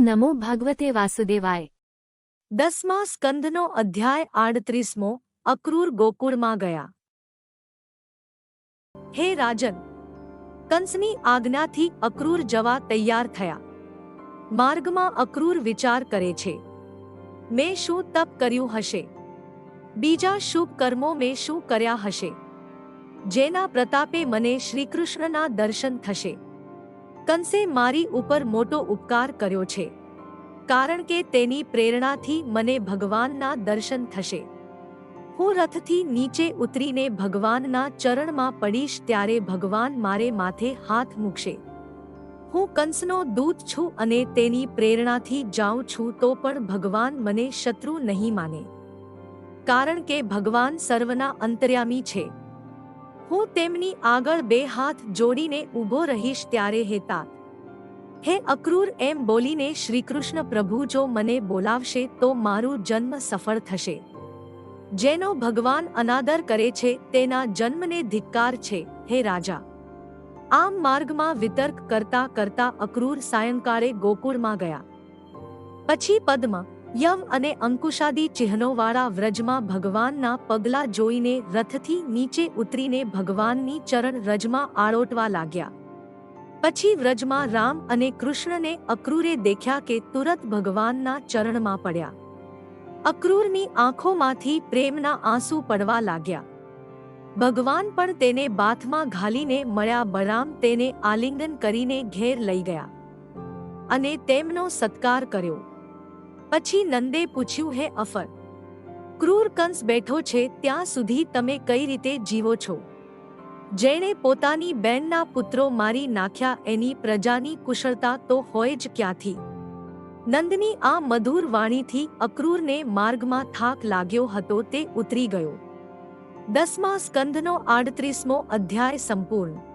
નમો ભગવતે વાસુદેવાય દસમા સ્કંધનો અધ્યાય આડત્રીસમો અક્રૂર ગોકુળમાં ગયા હે રાજન કંસની આજ્ઞાથી અક્રૂર જવા તૈયાર થયા માર્ગમાં અક્રૂર વિચાર કરે છે મેં શું તપ કર્યું હશે બીજા શુભ કર્મો મેં શું કર્યા હશે જેના પ્રતાપે મને શ્રીકૃષ્ણના દર્શન થશે કંસે મારી ઉપર મોટો ઉપકાર કર્યો છે, કારણ કે તેની પ્રેરણાથી મને ભગવાનના દર્શન થશે. હું રથથી નીચે ઉતરીને ભગવાનના ચરણમાં પડીશ ત્યારે ભગવાન મારે માથે હાથ મૂકશે. હું કંસનો દૂત છું અને તેની પ્રેરણાથી જાઉં છું તો પણ ભગવાન મને શત્રુ નહીં માને. કારણ કે ભગવાન સર્વના અંતર્યામી છે. હું તેમની આગળ બે હાથ જોડીને ઊભો રહીશ ત્યારે હેતા હે અક્રૂર એમ બોલીને શ્રીકૃષ્ણ પ્રભુ જો મને બોલાવશે તો મારું જન્મ સફળ થશે. જેનો ભગવાન અનાદર કરે છે તેના જન્મને ધિક્કાર છે, હે રાજા. આમ માર્ગમાં વિતર્ક કરતા કરતા અક્રૂર સાયંકાળે ગોકુળમાં ગયા. પછી પદ્મ યમ અને અંકુશાદી ચિહ્નોવાળા વ્રજમાં ભગવાનના પગલા જોઈને રથથી નીચે ઉતરીને ભગવાનની ચરણ રજમાં આળોટવા લાગ્યા. પછી વ્રજમાં રામ અને કૃષ્ણને અક્રૂરે દેખ્યા કે તુરત ભગવાનના ચરણમાં પડ્યા. અક્રૂરની આંખોમાંથી પ્રેમના આંસુ પડવા લાગ્યા. ભગવાન પણ તેને બાથમાં ઘાલીને મળ્યા બરામ તેને આલિંગન કરીને ઘેર લઈ ગયા. અને તેમનો સત્કાર કર્યો. પછી નંદે પૂછ્યું, હે અફર, ક્રૂર કંસ બેઠો છે, ત્યાં સુધી તમે કઈ રીતે જીવો છો? જેણે પોતાની બેનના પુત્રો મારી નાખ્યા, એની પ્રજાની કુશળતા તો હોય જ ક્યાંથી? નંદની આ મધુર વાણીથી અક્રૂરને માર્ગમાં થાક લાગ્યો હતો, તે ઉતરી ગયો. દસમા સ્કંધનો આડત્રીસમો અધ્યાય સંપૂર્ણ